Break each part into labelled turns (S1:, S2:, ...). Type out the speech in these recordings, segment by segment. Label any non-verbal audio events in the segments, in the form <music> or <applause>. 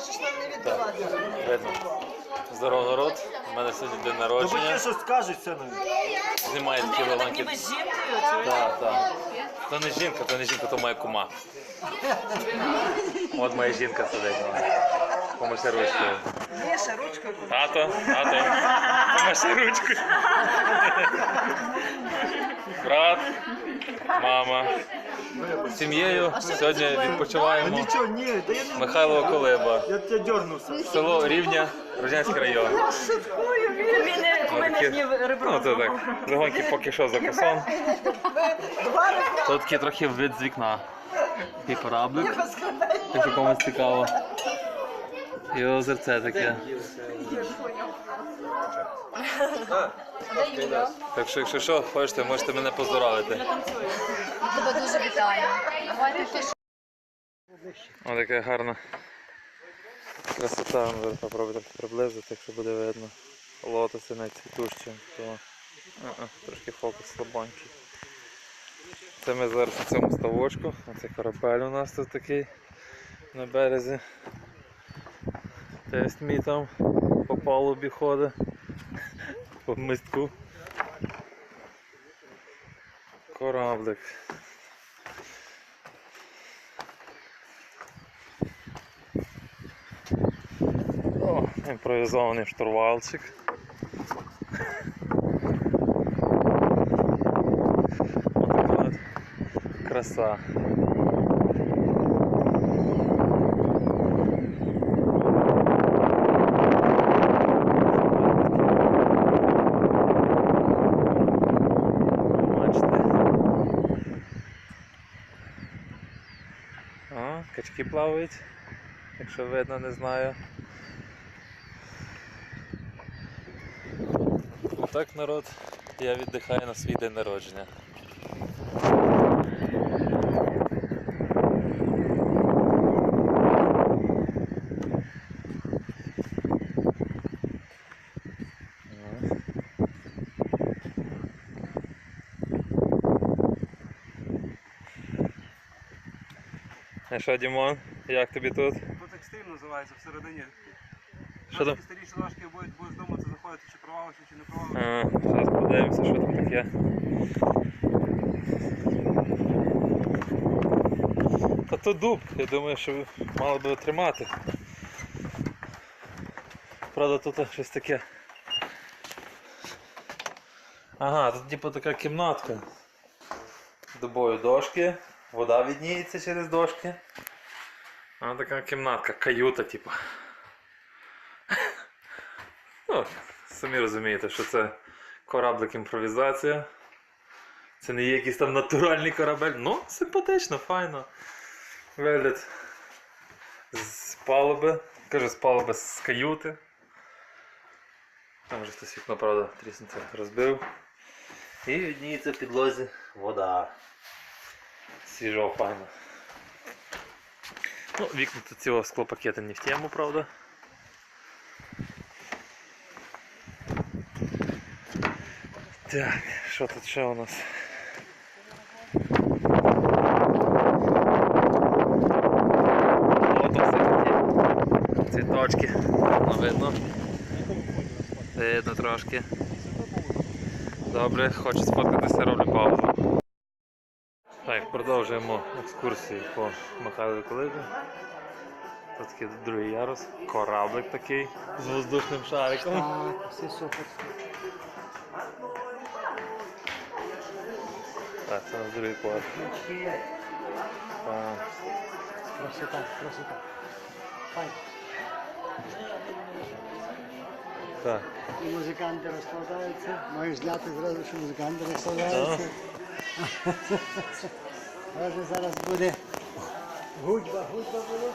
S1: Можеш нам не віддавати.
S2: Видно. Здорово, народ. У мене сьогодні день
S3: Ну
S2: народження.
S3: батьки щось скажуть це ну.
S2: Знімає такі легонькі.
S1: Ніби з жінкою, чуєш?
S2: Так, так. То не жінка, то не жінка, то моя кума. От моя жінка сидить. Помаши ручкою.
S1: Міша, ручкою.
S2: Тато, тато. Помаши ручкою. Брат, мама. З сім'єю сьогодні відпочиваємо. Михайло Колиба.
S3: Я тебе дернувся.
S2: Село Рівня, Рожнянський район. Ну, то так. Легонький поки що.
S1: Два рази.
S2: Тут трохи вид з вікна. Такий кораблик, якщо комусь цікаво. І озерце таке. Так що, якщо що, хочете, можете мене поздоровити.
S4: Тебе дуже вітаю.
S2: Ось така гарна красота. Зараз попробую трохи приблизити, якщо буде видно. Лотоси найцвітущі, то трошки фокус слабонький. Це ми зараз на цьому ставочку. Оце корабель у нас тут такий на березі. Тесть мій там по палубі ходить. По мистку. Кораблик. О, імпровізований штурвалчик. Краса. Бачите? Качки плавають, якщо видно, не знаю. Отак народ, я віддихаю на свій день народження. Що, Дімон, як тобі тут?
S5: Тут екстрим називається всередині.
S2: Що там?
S5: Старіші ложки будуть, будеш думати, заходити, чи провалишся, чи не провалишся.
S2: А, зараз подивимося, що там таке. Та то дуб, я думаю, що мало би тримати. Правда, тут щось таке. Ага, тут типу така кімнатка. Дубові дошки, вода відніється через дошки. А така кімнатка, каюта, типу. Ну, самі розумієте, що це кораблик імпровізація. Це не є якийсь там натуральний корабель. Ну, симпатично, файно. Вигляд з палуби. Кажу, з палуби з каюти. Там вже хтось вікно, правда, трісниця розбив. І відніється в підлозі вода. Свіжо, файно. Ну, вікна тут цього склопакети не в тему, правда. Так, що тут ще у нас? Лотоси такі. Цвіточки. Ну, видно. Видно трошки. Добре, хочу сфоткатися, роблю паузу. Продовжуємо екскурсію по Михайлу Колибі. Тут такий другий ярус, кораблик такий з воздушним шариком.
S1: Так, все супер.
S2: Так, це на другий поверх. Так.
S1: Красота, красота.
S2: Так.
S6: І музиканти розкладаються. Маєш знати зразу, що музиканти розкладаються. <laughs> Отже, зараз буде гудьба, гудьба буде.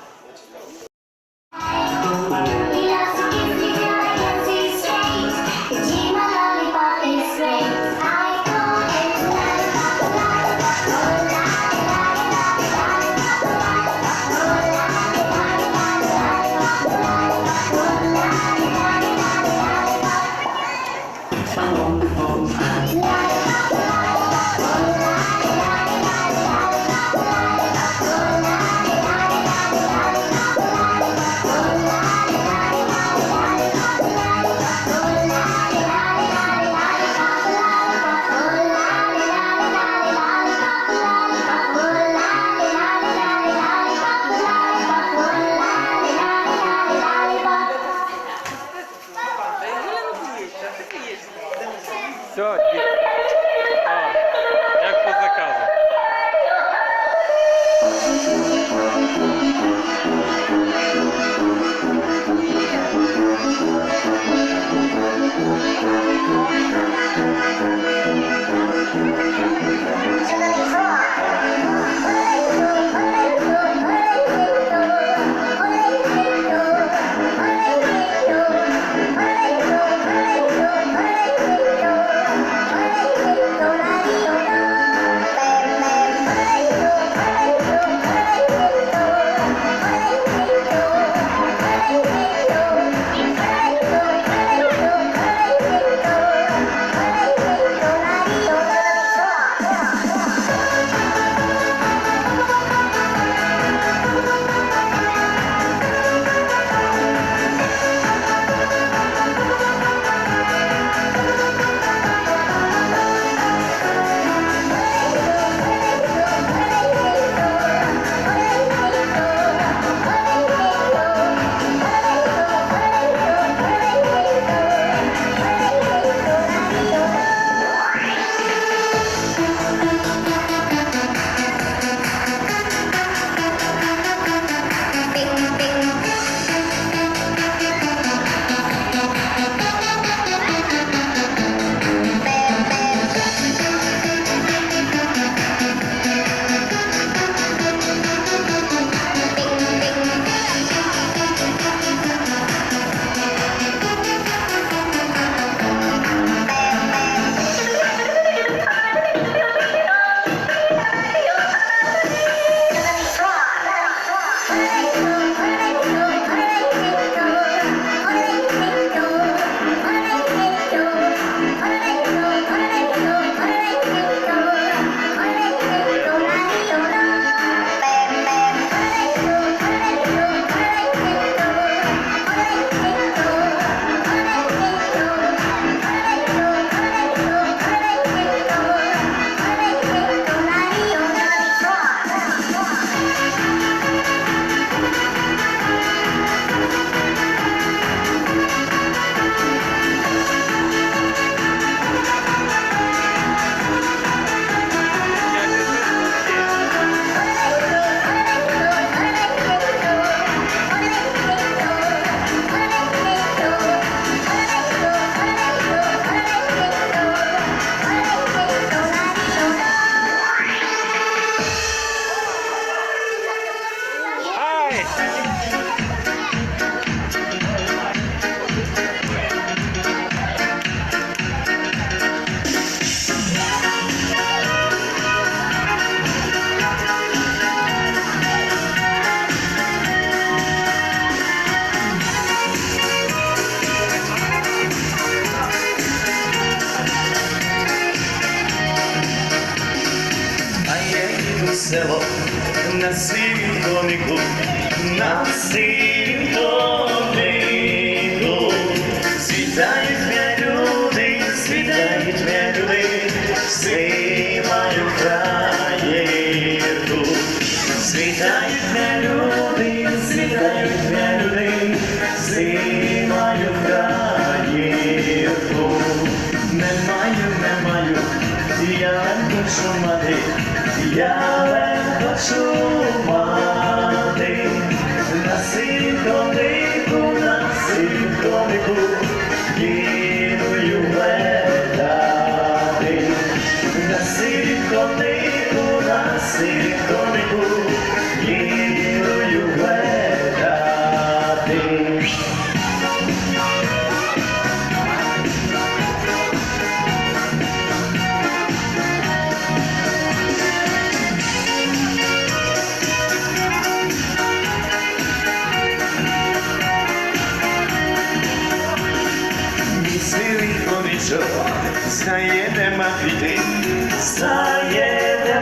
S7: Махріти, знає, де.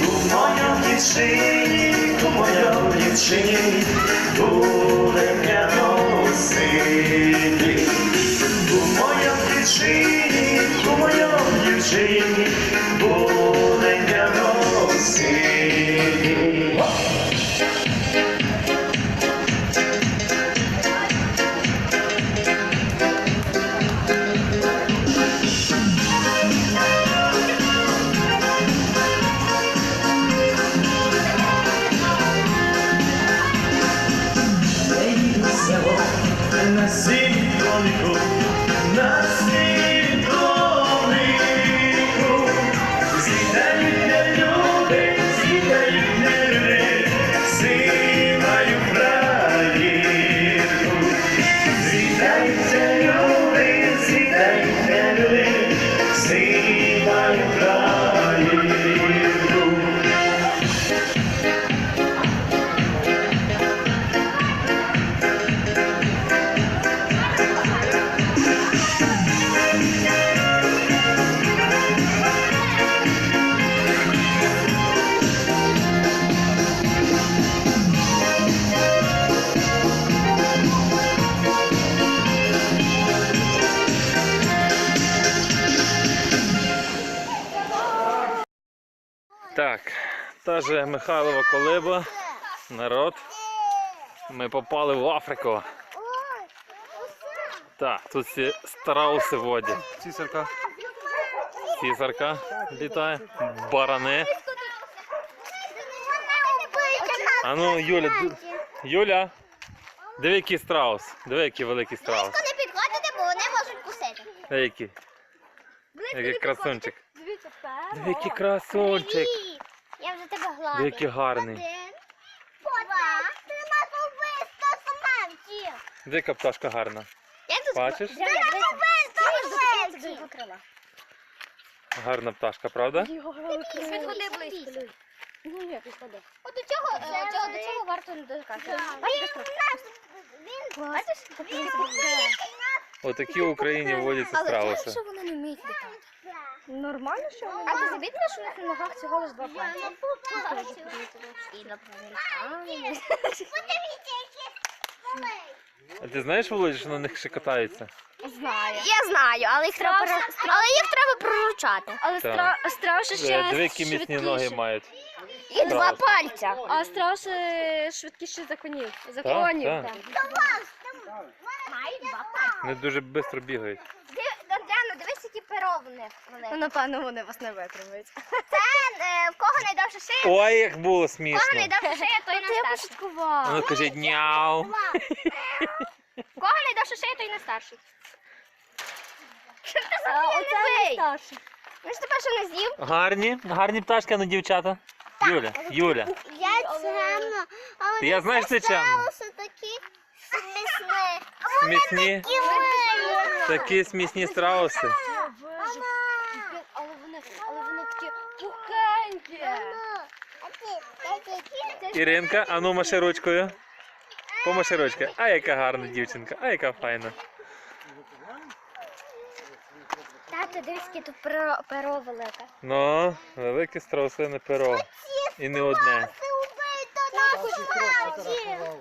S7: У моєму дівчині, у моєму дівчині
S2: Михайлова колиба, народ. Ми попали в Африку. Так, тут всі страуси водять.
S5: Цісарка.
S2: Цісарка літає, барани. А ну, Юля, д- Юля, диви який страус. Диви, який великий страус.
S8: Не підходите, бо вони можуть кусити.
S2: Диви, який. Який красунчик. Диви, який красунчик. Диви, який гарний.
S8: Один, два, ти нас.
S2: Диви, пташка гарна.
S8: Як тут?
S2: Бачиш?
S8: Ти нас.
S2: Гарна пташка, правда?
S8: Підходи близько.
S4: Ні, підходи.
S8: От до цього, е, цього, до цього варто не доказувати. Бачиш, він, бачиш,
S2: Отакі в Україні водяться страуси.
S4: що вони не вміють літати? Нормально, що вони?
S8: А ти замітила, що у них на ногах всього лиш два пальці?
S4: І на
S8: Подивіться, які
S2: А ти знаєш, Володя, що на них ще катаються?
S4: Знаю.
S8: Я знаю, але їх треба, але їх треба проручати.
S4: Але
S2: Так.
S4: стра... страуси ще
S2: Е, Диви, які міцні
S4: швидкіші.
S2: ноги мають.
S8: І два пальця.
S4: А страуси швидкіші за конів. За
S2: Так,
S4: конів,
S2: так.
S4: так.
S8: Мають два пальця.
S2: Вони дуже швидко бігають.
S8: Перо в них
S4: Ну, напевно, вони вас не витримають.
S8: Це е, в кого найдовша шия, в
S2: Ой, як було
S8: кого
S2: смішно.
S8: найдовша шия, той
S4: Та я
S8: найстарший.
S2: А
S4: пошуткувала.
S2: Ну кажіть няу.
S8: В кого найдовша шия, той найстарший. Що ти за мене
S4: Оце
S8: любий?
S4: найстарший.
S8: Він ж тебе що не з'їв?
S2: Гарні, гарні пташки, а ну дівчата. Юля, Юля.
S8: Я чемно, а
S2: Я знаю, що ти
S8: страуси такі.
S2: Смісні, такі смісні страуси.
S4: Але вони, але вони такі пухенькі.
S2: Іринка, а ну маши ручкою. Помаши ручкою. А яка гарна дівчинка, а яка файна.
S8: Тато, дивись, яке тут перо, перо велике.
S2: Ну, велике страусине перо. І не одне.
S8: Ти убий до нас.
S4: Але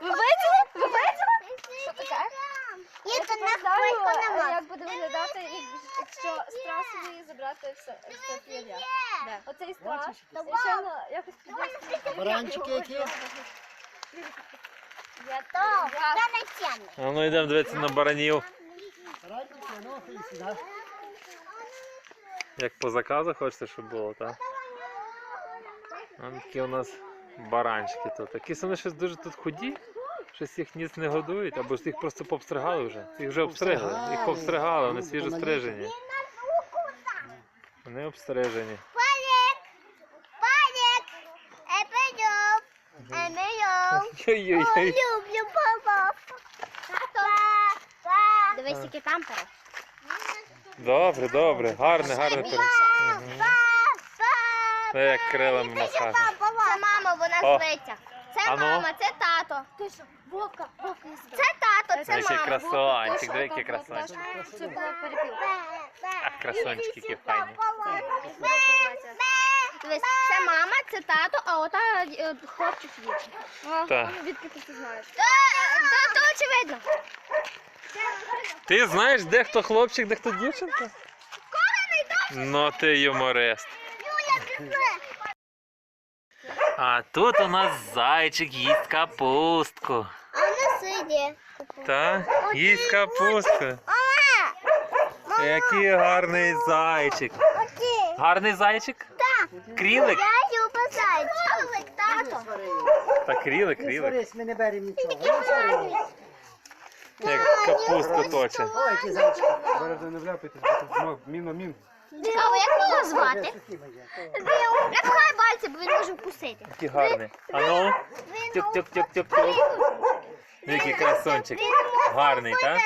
S4: ви бачили? Ви бачили?
S8: Що
S4: таке?
S8: Я то на
S4: знаю,
S8: хвильку не
S4: як буде виглядати, як- якщо страусові забрати все, все пір'я. Оцей страус, звичайно, якось підвести.
S6: Баранчики які?
S4: Я,
S8: То,
S4: я,
S8: я не тямлю.
S2: А ну йдемо дивитися на баранів.
S6: Радуйся, ну, і сюди.
S2: Як по заказу хочете, щоб було, так? Такі у нас баранчики тут. Якісь вони щось дуже тут худі, щось їх ніц не годують, або ж їх просто попстригали вже. Їх вже обстригли. Їх попстригали, вони свіжо стрижені. Вони обстрижені.
S8: Палік! Палік! Епейоп! Емейоп!
S2: Ой-ой-ой.
S8: Люблю папа! Дивись, які там.
S2: Добре, добре. Гарне, гарне перо. Мгм. Ну, як крилами махати.
S8: Зветься. Це
S2: А ну.
S8: мама, це тато.
S4: Вовка, вовка, я
S8: Це тато, це
S2: Який
S8: мама.
S2: красончик, диви, який красончик.
S4: Це була перепілка.
S2: А, красончики, які файні.
S8: Дивись, це мама, це тато, а ота е, хлопчик дівчинка.
S2: Так.
S4: Відки ти знаєш?
S8: Та, та, то очевидно.
S2: Ти знаєш, де хто хлопчик, де хто дівчинка? Ну ти юморист.
S8: Юля, пішли.
S2: А тут у нас зайчик їсть капустку.
S8: А вона сидить.
S2: Так, їсть капустку. Який гарний зайчик. Гарний зайчик?
S8: Так.
S2: Крілик?
S8: Я люблю зайчик. Тато.
S2: Та крілик, крілик.
S6: ми не беремо нічого.
S2: Як капустку точить.
S6: Ой, які зайчики.
S5: Зараз не вляпайтесь, бо тут знов міно мін.
S8: Цікаво, як його звати?
S6: Такі ми є.
S8: Не пхай пальці, бо він може вкусити.
S2: Який гарний. А ну, тюк-тюк-тюк-тюк-тюк. Який красончик. Гарний, так?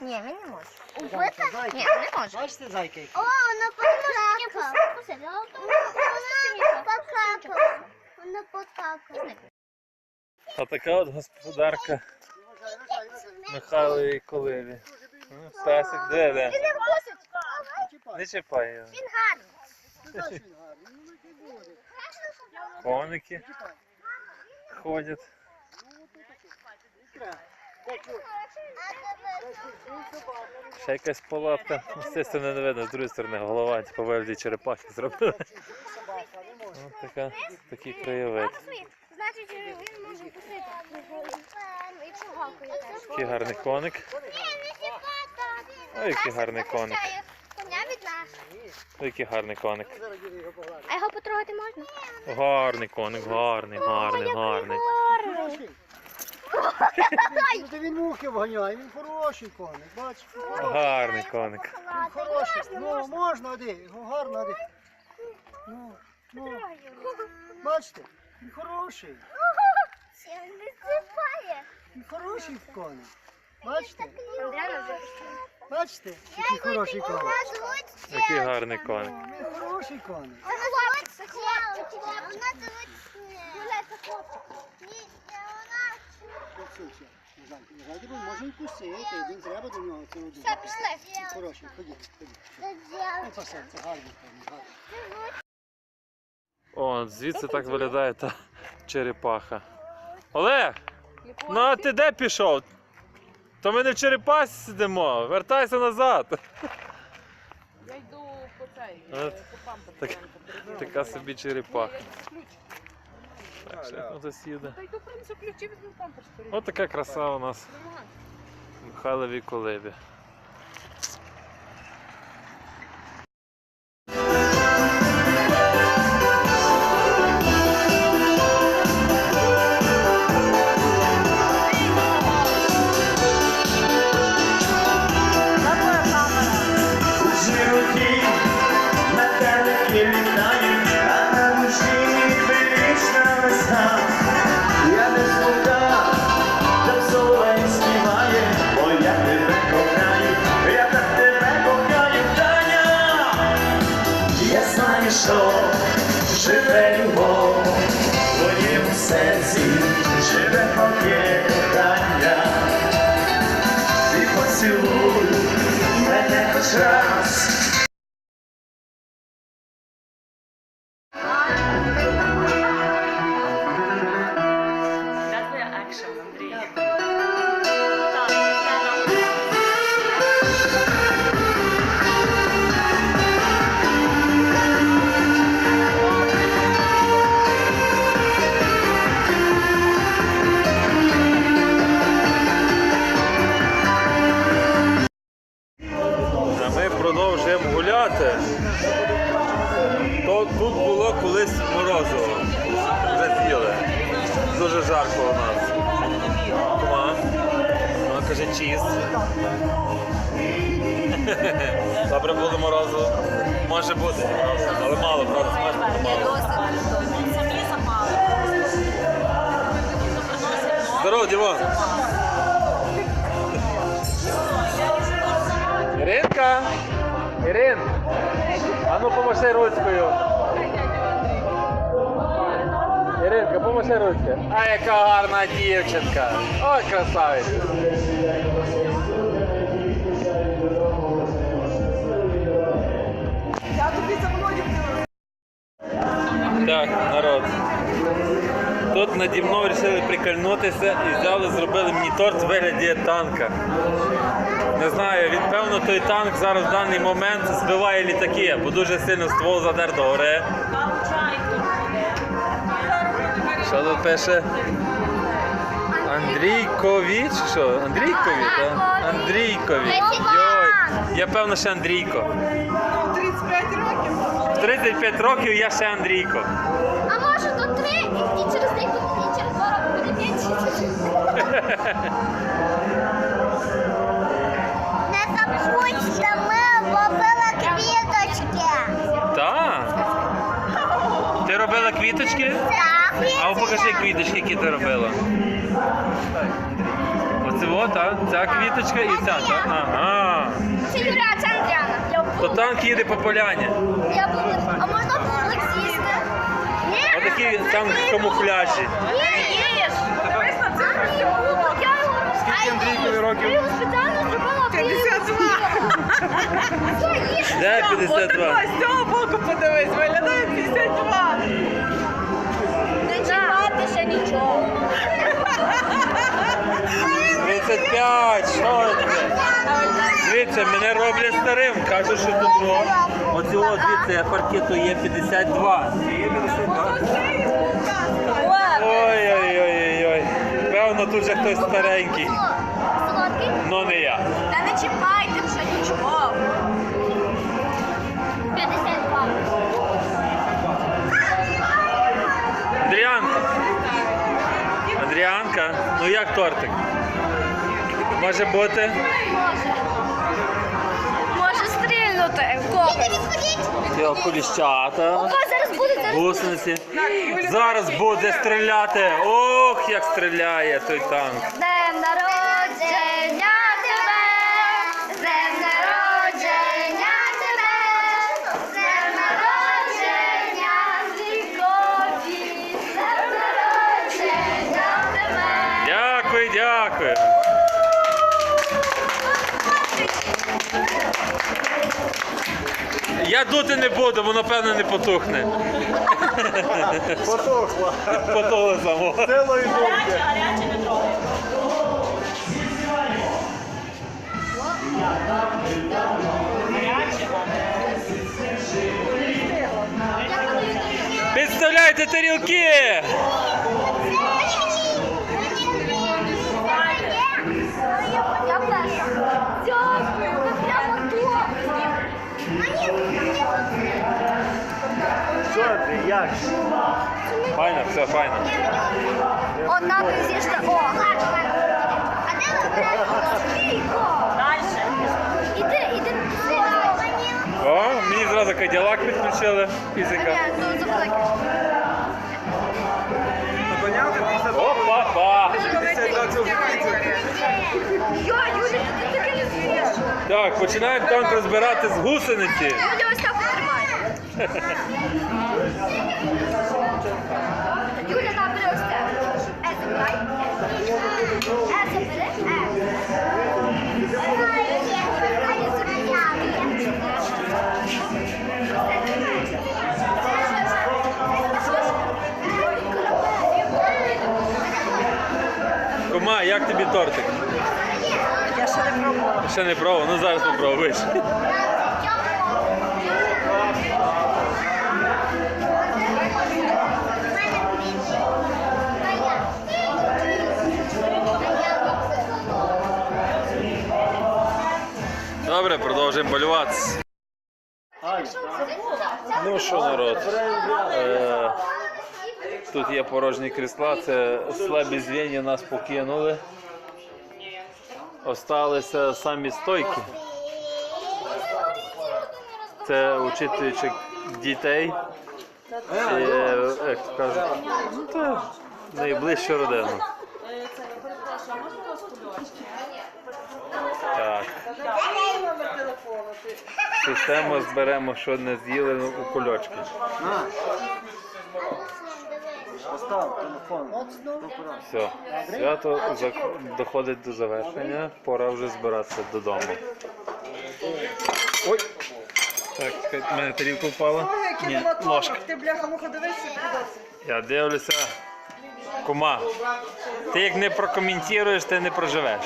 S8: Ні, він не може.
S6: Зайчик.
S8: Ні, не може.
S6: Бачите, зайки які?
S8: О, вона покакала. Вона покакала. Вона покакала.
S2: А така от господарка Михайловій Колилі. Ну, Стасик, де, де?
S8: Не
S2: чіпай його.
S8: Він гарний.
S6: Ну, який буде.
S2: Коники ходять. Ще якась палатка. Ну, З цієї сторони не видно, з другої сторони голова, типу вигляді черепахи зробили. Ось така, такий краєвид.
S8: Значить, він може вкусити. Якщо гавкає теж.
S2: Гарний коник. Ой, який гарний коник.
S8: Коня від нас.
S2: Ой, який гарний коник.
S8: А його потрогати можна?
S2: Гарний коник, гарний, гарний, гарний.
S6: Хороший. Ну, він мухи вганяє, він хороший коник, бачиш?
S2: Гарний коник.
S6: Він хороший. Ну, можна один, його гарно один. Ну, ну, бачите, він хороший.
S8: Він
S6: хороший коник. Бачите?
S8: Андріана
S6: Бачите, який хороший коник.
S2: Який гарний коник.
S6: Хороший коник. Може і кусити, він треба до нього це один.
S8: Все, пішли.
S6: Хороший, ходіть, ходіть.
S8: Це
S6: Ну, все, це гарний коник.
S2: О, звідси так виглядає та черепаха. Олег! Ну а ти де пішов? То ми не в черепасі сидимо, вертайся назад.
S9: Я йду по цей,
S2: От,
S9: по
S2: так- Така собі черепаха. Так, ще хтось їде.
S9: Та йду принесу ключі, візьму памперс. перейду.
S2: Ось така краса у нас в Михайловій колибі. Помашай ручкою. А яка гарна дівчинка. Ой, красавиця. Так, народ. Тут наді мною вирішили прикольнутися і взяли, зробили мені торт в вигляді танка. Не знаю, він певно той танк зараз в даний момент збиває літаки, бо дуже сильно ствол задер до гори. Що тут пише? Андрійкові що? Андрійкові, так? Андрійкові. Йой. Я певно ще Андрійко.
S9: 35 років.
S2: 35 років я ще Андрійко.
S8: А може то три, і через них і через два роки буде п'ять. <laughs> Не забудьте, ми робили квіточки.
S2: Так. Ти робила квіточки? А покажи квіточки, які ти робила. Оце от, так? Ця квіточка і ця, так? Ага.
S8: Це Юля, це Андріана.
S2: То танк їде по поляні.
S8: Я буду. А можна було сісти? Ні.
S2: Отакий танк в камуфляжі.
S8: Ні,
S9: на
S8: Скільки
S2: Андрійкові років?
S8: Я спеціально зробила.
S9: 52.
S2: Де 52?
S9: з цього боку подивись, виглядає 52.
S2: 35, що це? Дивіться, мене роблять старим. Кажуть, що тут о, оці от, дивіться, паркету є 52. Ой-ой-ой-ой. Певно, тут же хтось старенький. Ну не я.
S8: Та не чіпайте вже нічого.
S2: Андріанка, ну як тортик? Може бути?
S8: Може. Стрільнути в когось.
S2: Його куліщата.
S8: О, зараз буде, зараз
S2: Гусениці. Зараз буде стріляти. Ох, як стріляє той танк. Я дути не буду, воно певно не потухне.
S3: Потухла.
S2: Потухло само.
S3: Цілої думки.
S2: Підставляйте тарілки!
S3: Як?
S2: Файно, все, файно.
S8: Одна призішка. О, А де ви? Дальше. Іди, іди.
S2: О, мені зразу каділак підключили. Фізика.
S8: Ні, ну
S2: Опа-па! Так, починаємо танк розбирати з гусениці.
S8: Юля, ось
S4: це. Е, забирай. Е, забери.
S2: Як тобі тортик?
S1: Я ще не пробувала.
S2: Ще не пробував, ну зараз попробуєш. <laughs> Продовжуємо полюватися. Ну що, народ? Е, тут є порожні крісла, це слабі звіння нас покинули. Осталися самі стойки. Це учитуючи дітей. І, як кажуть, ну, це найближча родина. Так. Систему зберемо, що не з'їли у кульочки.
S3: На. Постав телефон.
S2: Все. Свято зак- доходить до завершення. Пора вже збиратися додому. Ой! Так, в мене тарілка впала.
S1: Ой, який
S2: Ні, ложка.
S1: Ти бляха муха дивишся.
S2: Я дивлюся. Кума, ти як не прокоментуєш, ти не проживеш.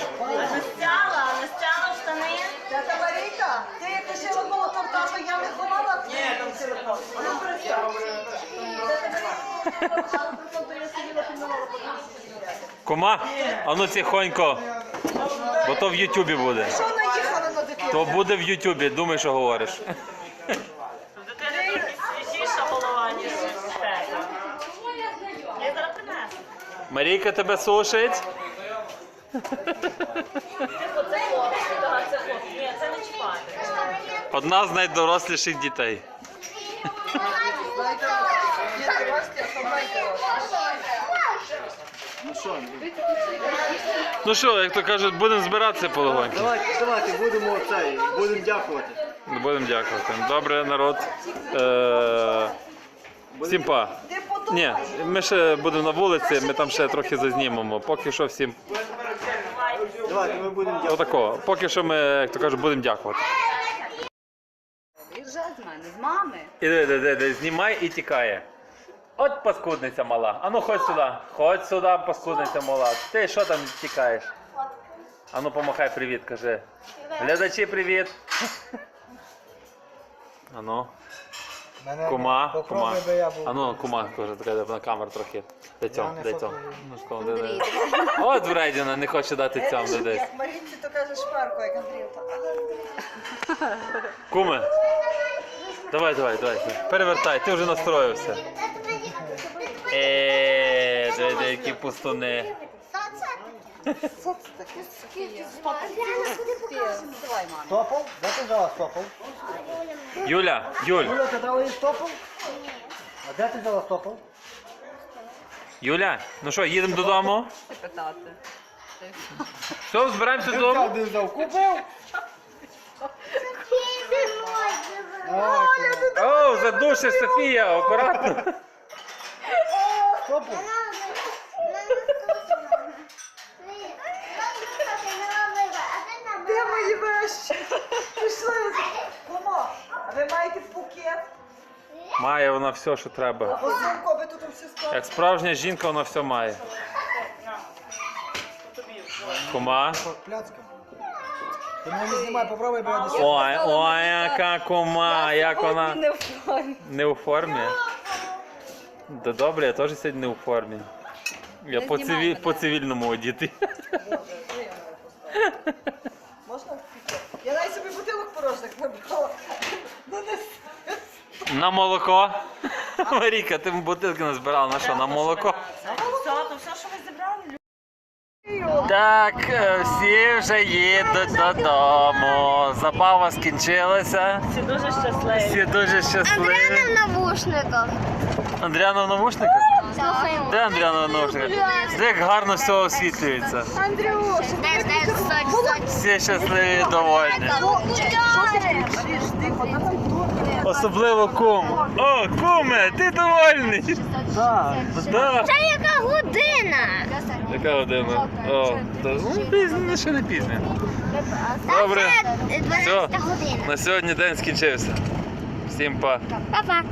S1: Тета Марійка, ти як лишила коло торта, що я не ховала? Ні, там телефон. Ну, представ. Тета Марійка, то я сиділа піднімала
S2: Кума, а ну тихонько, бо то в Ютубі буде.
S1: Що наїхала на дитину?
S2: То буде в Ютубі, думай, що говориш. Марійка тебе слушать? Одна з найдоросліших дітей.
S3: Ну що,
S2: як то кажуть, будемо збиратися полегоньки.
S3: давайте, давайте, будемо цей, будемо дякувати.
S2: Будемо дякувати. Добре, народ. Е, всім па. Ні, ми ще будемо на вулиці, ми там ще трохи зазнімемо. Поки що всім
S3: Давайте, ми будемо дякувати.
S2: отако. Поки що ми, як то кажуть, будемо дякувати.
S9: Вже з мене, з мами.
S2: Іди, іди, іди, іди, знімай і тікає. От паскудниця мала. Ану, ходь сюди. Ходь сюди, паскудниця мала. Ти що там тікаєш? Ану, помахай привіт, кажи. Глядачі, привіт. <laughs> Ану.
S6: Мене
S2: Кума,
S6: попробуй,
S2: кума.
S6: я був.
S2: Ану, кума, каже, така на камеру трохи. Де цьом,
S6: не
S2: де цьом.
S6: фоткаю.
S2: Ну що, де, де. От вредіна, не хоче дати цьом, де десь.
S1: Як Марійці, то каже шпарку, як Андріївка.
S2: Куме. Давай, давай, давай. Перевертай, ти вже настроївся. Е, де, де, які пустуни.
S6: Стопов? Де ти взяла стопов?
S2: Юля, Юль,
S6: Юля, ти дала їй стопов? А де ти взяла стопов?
S2: Юля, ну що, їдемо додому?
S9: Питати.
S2: Все, збираємося додому?
S6: Ти взяв, купив? Ой,
S2: О, задушиш, Софія, акуратно.
S6: Стопов?
S1: Де мої вещі? Пішли. Кумо, а ви маєте букет?
S2: Має вона все, що треба.
S1: Ви тут.
S2: Як справжня жінка, вона все має. Кума.
S6: Пляцка. Ти мене не знімай, попробуй, бо я не
S2: Ой, ой, яка кума, як вона
S9: Не в формі.
S2: Да добре, я теж сьогодні не у формі. Я по,
S9: знімай
S2: циві...
S9: мене.
S2: по цивільному одітий.
S1: Можна? Я навіть собі бутилок порожних вибрала. Ну, не
S2: На молоко. Маріка, ти бутилки назбирала на що? На молоко?
S1: Все, то все, що ви зібрали?
S2: Так, е, всі вже їдуть додому. Забава скінчилася. Всі дуже щасливі. Всі дуже щасливі.
S8: В навушниках.
S2: Андріана в навушниках?
S8: Слухаємо.
S2: Де Андріана в навушниках? Де як гарно все освітлюється.
S8: Де, де, сточ, сточ.
S2: Всі щасливі і довольні. Особливо кум. О, куме, ти довольний. Так.
S8: Це яка година?
S2: Яка година? О, то, ну, пізно, ще не пізно. Добре.
S8: Це 12
S2: Все.
S8: година.
S2: На сьогодні день скінчився. Всім па.
S8: Па-па.